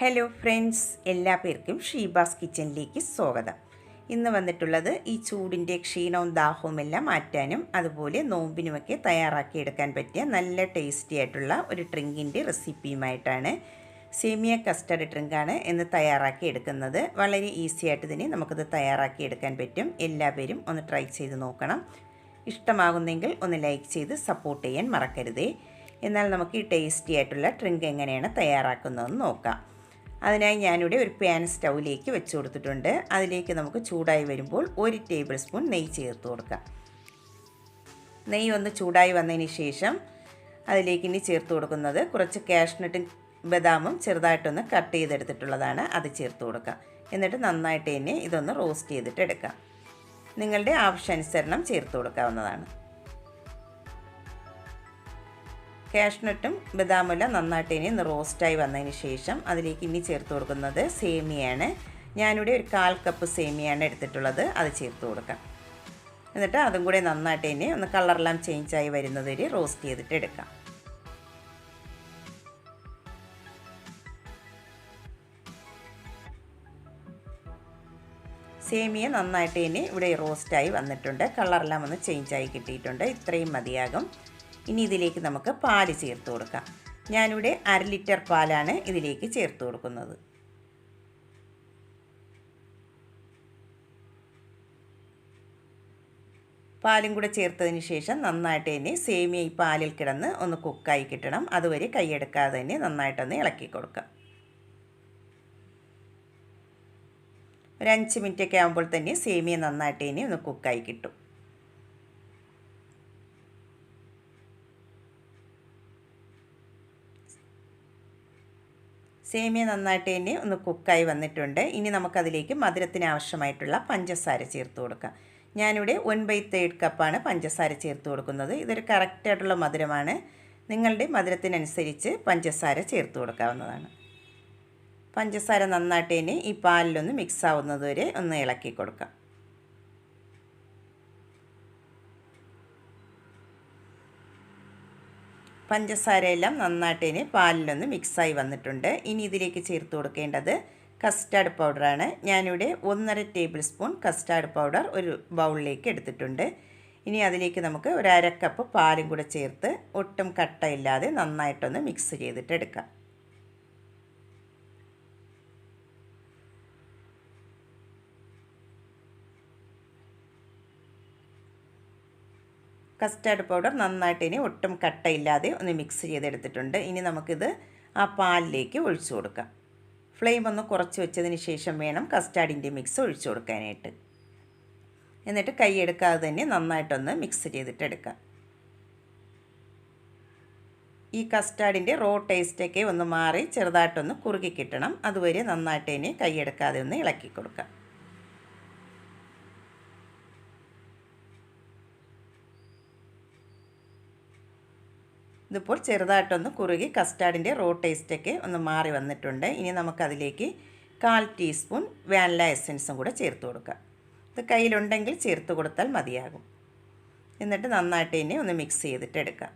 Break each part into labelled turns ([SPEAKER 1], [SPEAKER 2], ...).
[SPEAKER 1] Hello friends എല്ലാ പേർക്കും ഷീബാസ് കിച്ചണിലേക്ക് സ്വാഗതം. ഇന്ന് വന്നിട്ടുള്ളത് ഈ ചൂടിന്റെ ക്ഷീണവും ദാഹവും എല്ലാം മാറ്റാനും അതുപോലെ നോമ്പിനുമൊക്കെ തയ്യാറാക്കിയെടുക്കാൻ പറ്റിയ നല്ല ടേസ്റ്റി ആയിട്ടുള്ള ഒരു ഡ്രിങ്കിന്റെ റെസിപ്പിയുമായിട്ടാണ് സേമിയ കസ്റ്റർഡ് ഡ്രിങ്കാണ് എന്ന് തയ്യാറാക്കി എടുക്കുന്നത് വളരെ ഈസി ആയിട്ട് തന്നെ നമുക്കത് തയ്യാറാക്കി എടുക്കാൻ പറ്റും. എല്ലാവരും ഒന്ന് ട്രൈ ചെയ്ത് നോക്കണം. ഇഷ്ടമാകുന്നെങ്കിൽ ഒന്ന് ലൈക്ക് ചെയ്ത് സപ്പോർട്ട് ചെയ്യാൻ മറക്കരുതേ. എന്നാൽ നമുക്ക് ഈ ടേസ്റ്റി ആയിട്ടുള്ള ഡ്രിങ്ക് എങ്ങനെയാണ് തയ്യാറാക്കുന്നതെന്ന് നോക്കാം. അതിനായി ഞാനിവിടെ ഒരു പാൻ സ്റ്റൗവിലേക്ക് വെച്ച് കൊടുത്തിട്ടുണ്ട്. അതിലേക്ക് നമുക്ക് ചൂടായി വരുമ്പോൾ ഒരു ടേബിൾ സ്പൂൺ നെയ്യ് ചേർത്ത് കൊടുക്കാം. നെയ്യ് ഒന്ന് ചൂടായി വന്നതിന് ശേഷം അതിലേക്ക് ഇനി ചേർത്ത് കൊടുക്കുന്നത് കുറച്ച് കാഷ്നട്ടും ബദാമും ചെറുതായിട്ടൊന്ന് കട്ട് ചെയ്തെടുത്തിട്ടുള്ളതാണ്. അത് ചേർത്ത് കൊടുക്കാം. എന്നിട്ട് നന്നായിട്ട് തന്നെ ഇതൊന്ന് റോസ്റ്റ് ചെയ്തിട്ട് എടുക്കാം. നിങ്ങളുടെ ആവശ്യാനുസരണം ചേർത്ത് കൊടുക്കാവുന്നതാണ്. കാഷ്നട്ടും ബദാമുല നന്നായിട്ട് ഇനി ഒന്ന് റോസ്റ്റായി വന്നതിന് ശേഷം അതിലേക്ക് ഇനി ചേർത്ത് കൊടുക്കുന്നത് സേമിയാണ് ഞാനിവിടെ ഒരു കാൽ കപ്പ് സേമിയാണ് എടുത്തിട്ടുള്ളത്. അത് ചേർത്ത് കൊടുക്കാം. എന്നിട്ട് അതും കൂടെ നന്നായിട്ട് ഇനി ഒന്ന് കളറെല്ലാം ചേഞ്ചായി വരുന്നത് വരെ റോസ്റ്റ് ചെയ്തിട്ട് എടുക്കാം. സേമിയ നന്നായിട്ട് ഇനി ഇവിടെ റോസ്റ്റായി വന്നിട്ടുണ്ട്. കളറെല്ലാം ഒന്ന് ചേഞ്ചായി കിട്ടിയിട്ടുണ്ട്. ഇത്രയും മതിയാകും. ഇനി ഇതിലേക്ക് നമുക്ക് പാൽ ചേർത്ത് കൊടുക്കാം. ഞാനിവിടെ അര ലിറ്റർ പാലാണ് ഇതിലേക്ക് ചേർത്ത് കൊടുക്കുന്നത്. പാലും കൂടെ ചേർത്തതിന് ശേഷം നന്നായിട്ട് തന്നെ സേമിയ ഈ പാലിൽ കിടന്ന് ഒന്ന് കുക്കായി കിട്ടണം. അതുവരെ കൈയെടുക്കാതെ തന്നെ നന്നായിട്ടൊന്ന് ഇളക്കി കൊടുക്കാം. ഒരു അഞ്ച് മിനിറ്റ് ഒക്കെ ആകുമ്പോൾ തന്നെ സേമിയ നന്നായിട്ട് തന്നെ ഒന്ന് കുക്കായി കിട്ടും. സേമിയ നന്നായിട്ട് തന്നെ ഒന്ന് കുക്കായി വന്നിട്ടുണ്ട്. ഇനി നമുക്കതിലേക്ക് മധുരത്തിന് ആവശ്യമായിട്ടുള്ള പഞ്ചസാര ചേർത്ത് കൊടുക്കാം. ഞാനിവിടെ വൺ ബൈ തേർഡ് കപ്പാണ് പഞ്ചസാര ചേർത്ത് കൊടുക്കുന്നത്. ഇതൊരു കറക്റ്റായിട്ടുള്ള മധുരമാണ്. നിങ്ങളുടെ മധുരത്തിനനുസരിച്ച് പഞ്ചസാര ചേർത്ത് കൊടുക്കാവുന്നതാണ്. പഞ്ചസാര നന്നായിട്ട് തന്നെ ഈ പാലിലൊന്ന് മിക്സ് ആവുന്നത് വരെ ഒന്ന് ഇളക്കി കൊടുക്കാം. പഞ്ചസാരയെല്ലാം ഇനി പാലിലൊന്ന് മിക്സായി വന്നിട്ടുണ്ട്. ഇനി ഇതിലേക്ക് ചേർത്ത് കൊടുക്കേണ്ടത് കസ്റ്റാർഡ് പൗഡറാണ്. ഞാനിവിടെ ഒന്നര ടേബിൾ സ്പൂൺ കസ്റ്റാർഡ് പൗഡർ ഒരു ബൗളിലേക്ക് എടുത്തിട്ടുണ്ട്. ഇനി അതിലേക്ക് നമുക്ക് ഒരു അര കപ്പ് പാലും കൂടെ ചേർത്ത് ഒട്ടും കട്ടയില്ലാതെ നന്നായിട്ടൊന്ന് മിക്സ് ചെയ്തിട്ട് കസ്റ്റാർഡ് പൗഡർ നന്നായിട്ട് ഇനി ഒട്ടും കട്ടയില്ലാതെ ഒന്ന് മിക്സ് ചെയ്തെടുത്തിട്ടുണ്ട്. ഇനി നമുക്കിത് ആ പാലിലേക്ക് ഒഴിച്ചു കൊടുക്കാം. ഫ്ലെയിം ഒന്ന് കുറച്ച് വെച്ചതിന് ശേഷം വേണം കസ്റ്റാർഡിന്റെ മിക്സ് ഒഴിച്ചു കൊടുക്കാനായിട്ട്. എന്നിട്ട് കൈ എടുക്കാതെ തന്നെ നന്നായിട്ടൊന്ന് മിക്സ് ചെയ്തിട്ടെടുക്കാം. ഈ കസ്റ്റാർഡിന്റെ റോ ടേസ്റ്റൊക്കെ ഒന്ന് മാറി ചെറുതായിട്ടൊന്ന് കുറുകി കിട്ടണം. അതുവരെ നന്നായിട്ട് ഇനി കൈയെടുക്കാതെ ഒന്ന് ഇളക്കി കൊടുക്കാം. ഇതിപ്പോൾ ചെറുതായിട്ടൊന്ന് കുറുകി കസ്റ്റാർഡിന്റെ റോ ടേസ്റ്റൊക്കെ ഒന്ന് മാറി വന്നിട്ടുണ്ട്. ഇനി നമുക്കതിലേക്ക് കാൽ ടീസ്പൂൺ വാനില എസൻസും കൂടെ ചേർത്ത് കൊടുക്കാം. ഇത് കയ്യിലുണ്ടെങ്കിൽ ചേർത്ത് കൊടുത്താൽ മതിയാകും. എന്നിട്ട് നന്നായിട്ട് ഇനി ഒന്ന് മിക്സ് ചെയ്തിട്ട് എടുക്കാം.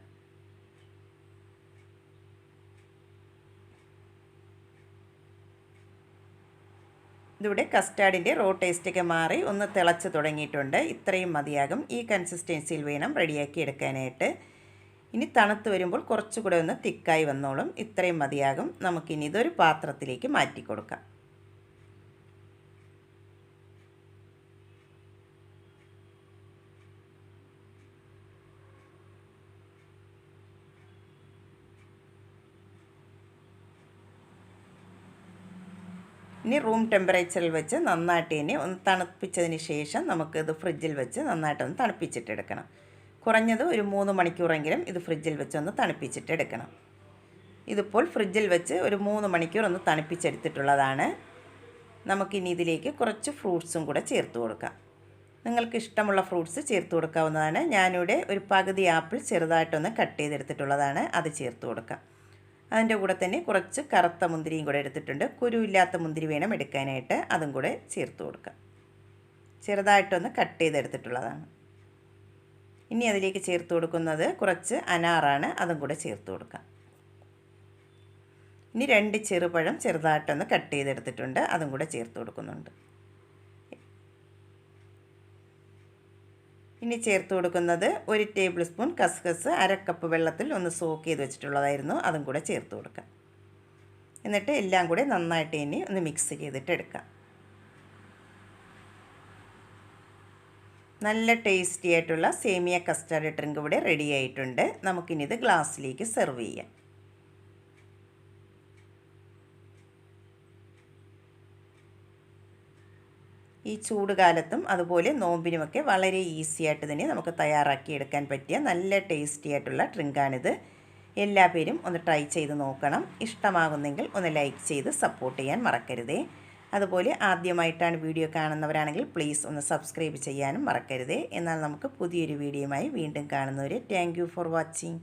[SPEAKER 1] ഇതിവിടെ കസ്റ്റാർഡിന്റെ റോ ടേസ്റ്റൊക്കെ മാറി ഒന്ന് തിളച്ച് തുടങ്ങിയിട്ടുണ്ട്. ഇത്രയും മതിയാകും. ഈ കൺസിസ്റ്റൻസിയിൽ വേണം റെഡിയാക്കി എടുക്കാനായിട്ട്. ഇനി തണുത്ത് വരുമ്പോൾ കുറച്ചുകൂടെ ഒന്ന് തിക്കായി വന്നോളും. ഇത്രയും മതിയാകും. നമുക്കിനി ഇതൊരു പാത്രത്തിലേക്ക് മാറ്റി കൊടുക്കാം. ഇനി റൂം ടെമ്പറേച്ചറിൽ വെച്ച് നന്നായിട്ട് ഇനി ഒന്ന് തണുപ്പിച്ചതിന് ശേഷം നമുക്കിത് ഫ്രിഡ്ജിൽ വെച്ച് നന്നായിട്ടൊന്ന് തണുപ്പിച്ചിട്ടെടുക്കണം. കുറഞ്ഞത് ഒരു മൂന്ന് മണിക്കൂറെങ്കിലും ഇത് ഫ്രിഡ്ജിൽ വെച്ചൊന്ന് തണുപ്പിച്ചിട്ടെടുക്കണം ഇതിപ്പോൾ ഫ്രിഡ്ജിൽ വെച്ച് ഒരു മൂന്ന് മണിക്കൂർ ഒന്ന് തണുപ്പിച്ചെടുത്തിട്ടുള്ളതാണ്. നമുക്കിനി ഇതിലേക്ക് കുറച്ച് ഫ്രൂട്ട്സും കൂടെ ചേർത്ത് കൊടുക്കാം. നിങ്ങൾക്ക് ഇഷ്ടമുള്ള ഫ്രൂട്ട്സ് ചേർത്ത് കൊടുക്കാവുന്നതാണ്. ഞാനിവിടെ ഒരു പകുതി ആപ്പിൾ ചെറുതായിട്ടൊന്ന് കട്ട് ചെയ്തെടുത്തിട്ടുള്ളതാണ്. അത് ചേർത്ത് കൊടുക്കാം. അതിന്റെ കൂടെ തന്നെ കുറച്ച് കറുത്ത മുന്തിരിയും കൂടെ എടുത്തിട്ടുണ്ട്. കുരുവില്ലാത്ത മുന്തിരി വേണം എടുക്കാനായിട്ട്. അതും കൂടെ ചേർത്ത് കൊടുക്കാം. ചെറുതായിട്ടൊന്ന് കട്ട് ചെയ്തെടുത്തിട്ടുള്ളതാണ്. ഇനി അതിലേക്ക് ചേർത്ത് കൊടുക്കുന്നത് കുറച്ച് അനാറാണ് അതും കൂടെ ചേർത്ത് കൊടുക്കാം. ഇനി രണ്ട് ചെറുപഴം ചെറുതായിട്ടൊന്ന് കട്ട് ചെയ്തെടുത്തിട്ടുണ്ട് അതും കൂടെ ചേർത്ത് കൊടുക്കുന്നുണ്ട്. ഇനി ചേർത്ത് കൊടുക്കുന്നത് ഒരു ടേബിൾ സ്പൂൺ കസ്കസ് അരക്കപ്പ് കപ്പ് വെള്ളത്തിൽ ഒന്ന് സോക്ക് ചെയ്ത് വെച്ചിട്ടുള്ളതായിരുന്നു അതും കൂടെ ചേർത്ത് കൊടുക്കാം. എന്നിട്ട് എല്ലാം കൂടെ നന്നായിട്ട് ഇനി ഒന്ന് മിക്സ് ചെയ്തിട്ട് എടുക്കാം. നല്ല ടേസ്റ്റി ആയിട്ടുള്ള സേമിയ കസ്റ്റാർഡ് ഡ്രിങ്ക് ഇവിടെ റെഡി ആയിട്ടുണ്ട്. നമുക്കിനിത് ഗ്ലാസ്സിലേക്ക് സെർവ് ചെയ്യാം. ഈ ചൂട് കാലത്തും അതുപോലെ നോമ്പിനുമൊക്കെ വളരെ ഈസി ആയിട്ട് തന്നെ നമുക്ക് തയ്യാറാക്കി എടുക്കാൻ പറ്റിയ നല്ല ടേസ്റ്റി ആയിട്ടുള്ള ഡ്രിങ്കാണിത് എല്ലാ പേരും ഒന്ന് ട്രൈ ചെയ്ത് നോക്കണം. ഇഷ്ടമാകുന്നെങ്കിൽ ഒന്ന് ലൈക്ക് ചെയ്ത് സപ്പോർട്ട് ചെയ്യാൻ മറക്കരുതേ. അതുപോലെ ആദ്യമായിട്ടാണ് വീഡിയോ കാണുന്നവരാണെങ്കിൽ പ്ലീസ് ഒന്ന് സബ്സ്ക്രൈബ് ചെയ്യാനും മറക്കരുതേ. എന്നാൽ നമുക്ക് പുതിയൊരു വീഡിയോയുമായി വീണ്ടും കാണുന്നവരെ താങ്ക് ഫോർ വാച്ചിങ്